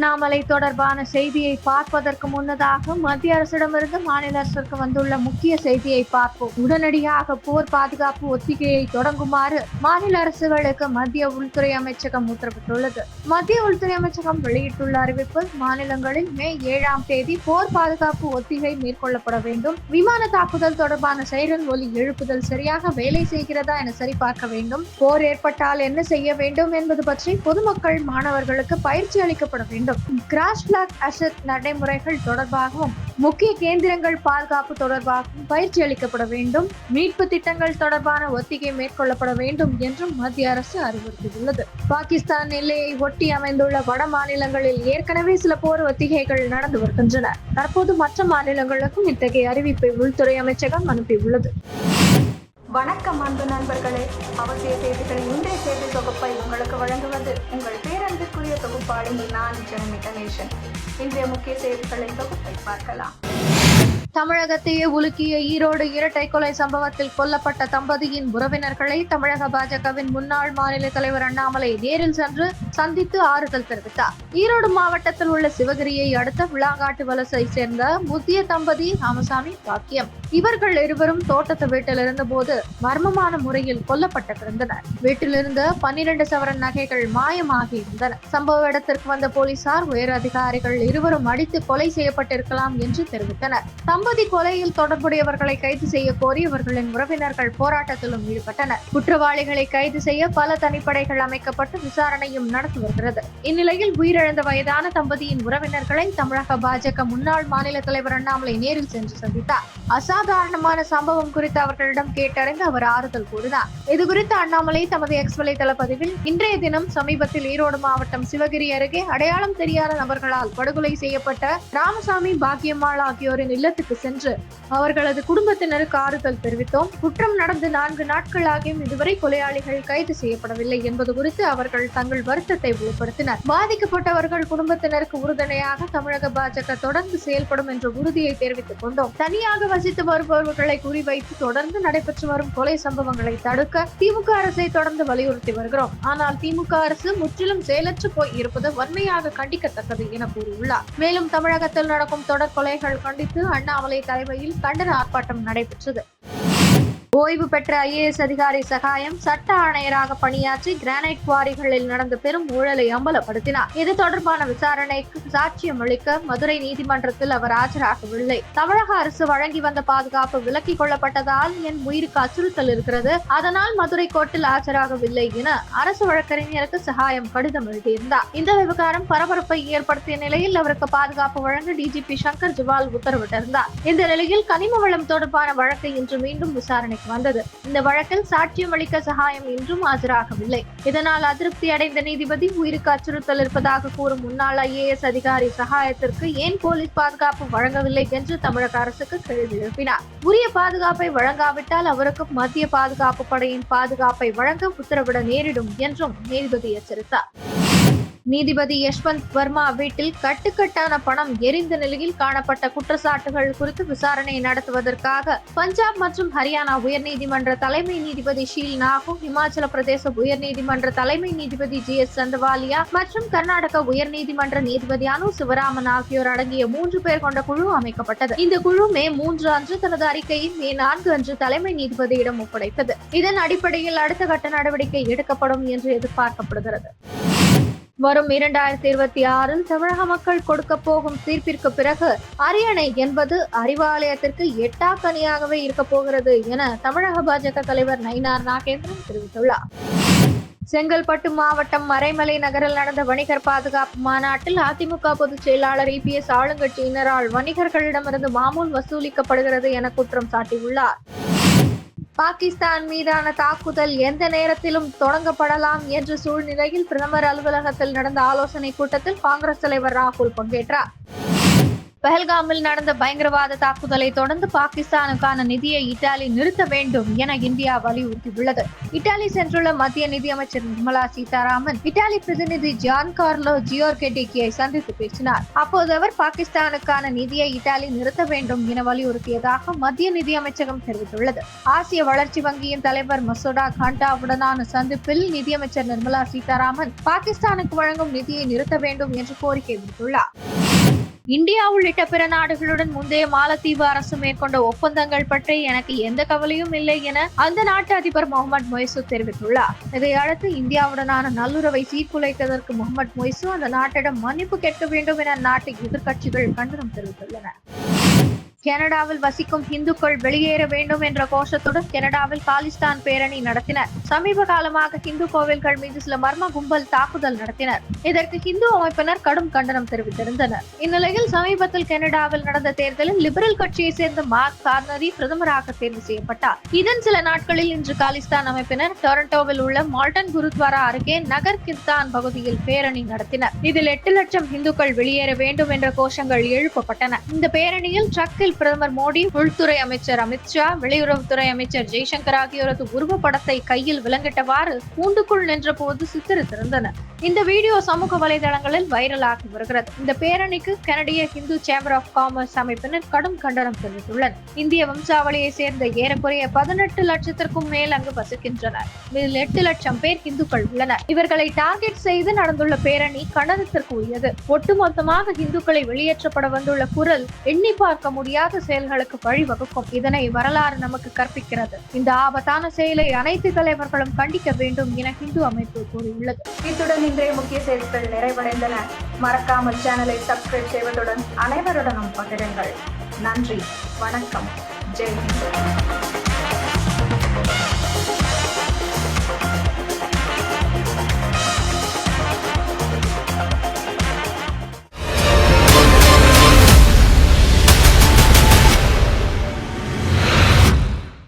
அண்ணாமலை தொடர்பான செய்தியை பார்ப்பதற்கு முன்னதாக மத்திய அரசிடமிருந்து மாநில அரசுக்கு வந்துள்ள முக்கிய செய்தியை பார்ப்போம். உடனடியாக போர் பாதுகாப்பு ஒத்திகையை தொடங்குமாறு மாநில அரசுகளுக்கு மத்திய உள்துறை அமைச்சகம் உத்தரவிட்டுள்ளது. மத்திய உள்துறை அமைச்சகம் வெளியிட்டுள்ள அறிவிப்பு மாநிலங்களில் மே ஏழாம் தேதி போர் பாதுகாப்பு ஒத்திகை மேற்கொள்ளப்பட வேண்டும். விமான தாக்குதல் தொடர்பான சைரன் ஒலி எழுப்புதல் சரியாக வேலை செய்கிறதா என சரிபார்க்க வேண்டும். போர் ஏற்பட்டால் என்ன செய்ய வேண்டும் என்பது பற்றி பொதுமக்கள் மாணவர்களுக்கு பயிற்சி அளிக்கப்பட வேண்டும். கிராஷ் பிளாக் அசட் நடைமுறைகள் தொடர்பாகவும் முக்கிய கேந்திரங்கள் பாதுகாப்பு தொடர்பாகவும் பயிற்சி அளிக்கப்பட வேண்டும் மீட்பு திட்டங்கள் தொடர்பான ஒத்திகை மேற்கொள்ளப்பட வேண்டும் என்றும் மத்திய அரசு அறிவுறுத்தியுள்ளது. பாகிஸ்தான் எல்லையை ஒட்டி அமைந்துள்ள வட மாநிலங்களில் ஏற்கனவே சில போர் ஒத்திகைகள் நடந்து வருகின்றன. தற்போது மற்ற மாநிலங்களுக்கும் இத்தகைய அறிவிப்பை உள்துறை அமைச்சகம் அனுப்பியுள்ளது. வணக்கம் அன்பு நண்பர்களே. அவசிய செய்திகளின் இன்றைய செய்தி தொகுப்பை உங்களுக்கு வழங்குவது உங்கள் பேரன்பிற்குரிய தொகுப்பாளி நான் ஜெனமி கணேசன். இன்றைய முக்கிய செய்திகளின் தொகுப்பை பார்க்கலாம். தமிழகத்தையே உலுக்கிய ஈரோடு இரட்டை கொலை சம்பவத்தில் கொல்லப்பட்ட தம்பதியின் உறவினர்களை தமிழக பாஜகவின் முன்னாள் மாநில தலைவர் அண்ணாமலை நேரில் சென்று சந்தித்து ஆறுதல் தெரிவித்தார். ஈரோடு மாவட்டத்தில் உள்ள சிவகிரியை அடுத்த விளாங்காட்டு வலசை சேர்ந்த முத்திய தம்பதி ராமசாமி பாக்கியம். இவர்கள் இருவரும் தோட்டத்து வீட்டில் இருந்தபோது மர்மமான முறையில் கொல்லப்பட்டிருந்தனர் வீட்டிலிருந்து பன்னிரண்டு சவரன் நகைகள் மாயமாகி இருந்தன. சம்பவ இடத்திற்கு வந்த போலீசார் உயர் அதிகாரிகள் இருவரும் அடித்து கொலை செய்யப்பட்டிருக்கலாம் என்று தெரிவித்தனர். தம்பதி கொலையில் தொடர்புடையவர்களை கைது செய்ய கோரி இவர்களின் உறவினர்கள் போராட்டத்திலும் ஈடுபட்டனர். குற்றவாளிகளை கைது செய்ய பல தனிப்படைகள் அமைக்கப்பட்டு விசாரணையும் நடத்த வருகிறது இந்நிலையில் உயிரிழந்த வயதான தம்பதியின் உறவினர்களை தமிழக பாஜக முன்னாள் மாநில தலைவர் அண்ணாமலை நேரில் சென்று சந்தித்தார். அசாதாரணமான சம்பவம் குறித்து அவர்களிடம் கேட்டறிந்து அவர் ஆறுதல் கூறினார். இதுகுறித்து அண்ணாமலை தமது எக்ஸ் வலைதள பதிவில் இன்றைய தினம் சமீபத்தில் ஈரோடு மாவட்டம் சிவகிரி அருகே அடையாளம் தெரியாத நபர்களால் படுகொலை செய்யப்பட்ட ராமசாமி பாக்கியம்மாள் ஆகியோரின் இல்லத்துக்கு சென்று அவர்களது குடும்பத்தினருக்கு ஆறுதல் தெரிவித்தோம். குற்றம் நடந்து நான்கு நாட்களாகியும் இதுவரை கொலையாளிகள் கைது செய்யப்படவில்லை என்பது குறித்து அவர்கள் தங்கள் கஷ்டத்தை வெளிப்படுத்தினர். பாதிக்கப்பட்டவர்கள் குடும்பத்தினருக்கு உறுதுணையாக தமிழக பாஜக தொடர்ந்து செயல்படும் என்ற உறுதியை தெரிவித்துக் கொண்டோம். தனியாக வசித்து வருபவர்களை குறிவைத்து தொடர்ந்து நடைபெற்று வரும் கொலை சம்பவங்களை தடுக்க திமுக அரசை தொடர்ந்து வலியுறுத்தி வருகிறோம். ஆனால் திமுக அரசு முற்றிலும் செயலற்று போய் இருப்பது வன்மையாக கண்டிக்கத்தக்கது என கூறியுள்ளார். மேலும் தமிழகத்தில் நடக்கும் தொடர் கொலைகள் கண்டித்து அண்ணாமலை தலைமையில் கண்டன ஆர்ப்பாட்டம் நடைபெற்றது. ஓய்வு பெற்ற ஐஏஎஸ் அதிகாரி சகாயம் சட்ட ஆணையராக பணியாற்றி கிரானைட் குவாரிகளில் நடந்த பெரும் ஊழலை அம்பலப்படுத்தினார். இது தொடர்பான விசாரணைக்கு சாட்சியம் அளிக்க மதுரை நீதிமன்றத்தில் அவர் ஆஜராகவில்லை. தமிழக அரசு வழங்கி வந்த பாதுகாப்பு விலக்கிக் கொள்ளப்பட்டதால் என் உயிருக்கு அச்சுறுத்தல் இருக்கிறது. அதனால் மதுரை கோர்ட்டில் ஆஜராகவில்லை என அரசு வழக்கறிஞருக்கு சகாயம் கடிதம் எழுதியிருந்தார். இந்த விவகாரம் பரபரப்பை ஏற்படுத்திய நிலையில் அவருக்கு பாதுகாப்பு வழங்க டிஜிபி சங்கர் ஜிவால் உத்தரவிட்டிருந்தார். இந்த நிலையில் கனிம வளம் தொடர்பான வழக்கு இன்று மீண்டும் விசாரணை வந்தது. இந்த வழக்கில் சாட்சியம் அளிக்க சகாயம் இன்றும் ஆஜராகவில்லை. இதனால் அதிருப்தி அடைந்த நீதிபதி உயிருக்கு அச்சுறுத்தல் இருப்பதாக கூறும் முன்னாள் ஐஏஎஸ் அதிகாரி சகாயத்திற்கு ஏன் போலீஸ் பாதுகாப்பு வழங்கவில்லை என்று தமிழக அரசுக்கு கேள்வி எழுப்பினார். உரிய பாதுகாப்பை வழங்காவிட்டால் அவருக்கு மத்திய பாதுகாப்பு படையின் பாதுகாப்பை வழங்க உத்தரவிட நேரிடும் என்றும் நீதிபதி எச்சரித்தார். நீதிபதி யஷ்வந்த் வர்மா வீட்டில் கட்டுக்கட்டான பணம் எரிந்த நிலையில் காணப்பட்ட குற்றச்சாட்டுகள் குறித்து விசாரணை நடத்துவதற்காக பஞ்சாப் மற்றும் ஹரியானா உயர்நீதிமன்ற தலைமை நீதிபதி ஷீல் நாகு இமாச்சல பிரதேச உயர்நீதிமன்ற தலைமை நீதிபதி ஜி எஸ் சந்தவாலியா மற்றும் கர்நாடக உயர்நீதிமன்ற நீதிபதி அனு சிவராமன் ஆகியோர் அடங்கிய மூன்று பேர் கொண்ட குழு அமைக்கப்பட்டது. இந்த குழு மே மூன்று அன்று தனது அறிக்கையை மே நான்கு அன்று தலைமை நீதிபதியிடம் ஒப்படைத்தது. இதன் அடிப்படையில் அடுத்த கட்ட நடவடிக்கை எடுக்கப்படும் என்று எதிர்பார்க்கப்படுகிறது. வரும் இரண்டாயிரத்தி இருபத்தி ஆறில் தமிழக மக்கள் கொடுக்க போகும் தீர்ப்பிற்கு பிறகு அரியணை என்பது அறிவாலயத்திற்கு எட்டாக்கனியாகவே இருக்க போகிறது என தமிழக பாஜக தலைவர் நயினார் நாகேந்திரன் தெரிவித்துள்ளார். செங்கல்பட்டு மாவட்டம் மறைமலை நகரில் நடந்த வணிகர் பாதுகாப்பு மாநாட்டில் அதிமுக பொதுச் செயலாளர் இபிஎஸ் ஆளுங்கட்சியினரால் வணிகர்களிடமிருந்து மாமூல் வசூலிக்கப்படுகிறது என குற்றம் சாட்டியுள்ளார். பாகிஸ்தான் மீதான தாக்குதல் எந்த நேரத்திலும் தொடங்கப்படலாம் என்ற சூழ்நிலையில் பிரதமர் அலுவலகத்தில் நடந்த ஆலோசனை கூட்டத்தில் காங்கிரஸ் தலைவர் ராகுல் பங்கேற்றார். பஹல்காமில் நடந்த பயங்கரவாத தாக்குதலை தொடர்ந்து பாகிஸ்தானுக்கான நிதியை இத்தாலி நிறுத்த வேண்டும் என இந்தியா வலியுறுத்தியுள்ளது. இத்தாலி சென்றுள்ள மத்திய நிதியமைச்சர் நிர்மலா சீதாராமன் இத்தாலி பிரதிநிதி ஜான் கார்லோ ஜியோர்கெட்டிக்கியை சந்தித்து பேசினார். அப்போது அவர் பாகிஸ்தானுக்கான நிதியை இத்தாலி நிறுத்த வேண்டும் என வலியுறுத்தியதாக மத்திய நிதியமைச்சகம் தெரிவித்துள்ளது. ஆசிய வளர்ச்சி வங்கியின் தலைவர் மசோடா காண்டாவுடனான சந்திப்பில் நிதியமைச்சர் நிர்மலா சீதாராமன் பாகிஸ்தானுக்கு வழங்கும் நிதியை நிறுத்த வேண்டும் என்று கோரிக்கை விடுத்துள்ளார். இந்தியா உள்ளிட்ட பிற நாடுகளுடன் முந்தைய மாலத்தீவு அரசு மேற்கொண்ட ஒப்பந்தங்கள் பற்றி எனக்கு எந்த கவலையும் இல்லை என அந்த நாட்டு அதிபர் முகமது மொய்சு தெரிவித்துள்ளார். இதையடுத்து இந்தியாவுடனான நல்லுறவை சீர்குலைத்ததற்கு முகமது மொய்சு அந்த நாட்டிடம் மன்னிப்பு கேட்க வேண்டும் என அந்நாட்டு எதிர்க்கட்சிகள் கண்டனம் தெரிவித்துள்ளன. கனடாவில் வசிக்கும் இந்துக்கள் வெளியேற வேண்டும் என்ற கோஷத்துடன் கனடாவில் காலிஸ்தான் பேரணி நடத்தினர். சமீப காலமாக இந்து கோவில்கள் மீது சில மர்ம கும்பல் தாக்குதல் நடத்தினர். இதற்கு இந்து அமைப்பினர் கடும் கண்டனம் தெரிவித்திருந்தனர். இந்நிலையில் சமீபத்தில் கனடாவில் நடந்த தேர்தலில் லிபரல் கட்சியை சேர்ந்த மார்க் கார்னரி பிரதமராக தேர்வு செய்யப்பட்டார். இதன் சில நாட்களில் இன்று காலிஸ்தான் அமைப்பினர் டொரண்டோவில் உள்ள மால்டன் குருத்வாரா அருகே நகர் கிர்தான் பகுதியில் பேரணி நடத்தினர். இதில் எட்டு லட்சம் இந்துக்கள் வெளியேற வேண்டும் என்ற கோஷங்கள் எழுப்பப்பட்டன. இந்த பேரணியில் ட்ரக்கில் பிரதமர் மோடி உள்துறை அமைச்சர் அமித்ஷா வெளியுறவுத்துறை அமைச்சர் ஜெய்சங்கர் ஆகியோரது உருவப்படத்தை கையில் விலங்கிட்டவாறு கூண்டுக்குள் நின்ற போது சித்தரித்திருந்தனர் இந்த வீடியோ சமூக வலைதளங்களில் வைரலாகி வருகிறது. இந்த பேரணிக்கு கனடிய ஹிந்து சேம்பர் ஆஃப் காமர்ஸ் அமைப்பினர் கடும் கண்டனம் தெரிவித்துள்ளனர். இந்திய வம்சாவளியை சேர்ந்த ஏறக்குறைய பதினெட்டு லட்சத்திற்கும் மேல் அங்கு வசிக்கின்றனர். இதில் எட்டு லட்சம் பேர் இந்துக்கள் உள்ளனர். இவர்களை டார்கெட் செய்து நடந்துள்ள பேரணி கண்டனத்திற்கு உரியது. ஒட்டுமொத்தமாக இந்துக்களை வெளியேற்றப்பட வந்துள்ள குரல் எண்ணி பார்க்க முடியாத செயல்களுக்கு வழிவகுக்கும். இதனை வரலாறு நமக்கு கற்பிக்கிறது. இந்த ஆபத்தான செயலை அனைத்து தலைவர்களும் கண்டிக்க வேண்டும் என ஹிந்து அமைப்பு கூறியுள்ளது. இத்துடன் இன்றைய முக்கிய செய்திகள் நிறைவடைந்தன. மறக்காமல் சேனலை சப்ஸ்கிரைப் செய்வதுடன் அனைவருடனும் பகிருங்கள். நன்றி. வணக்கம். ஜெய் ஹிந்த்.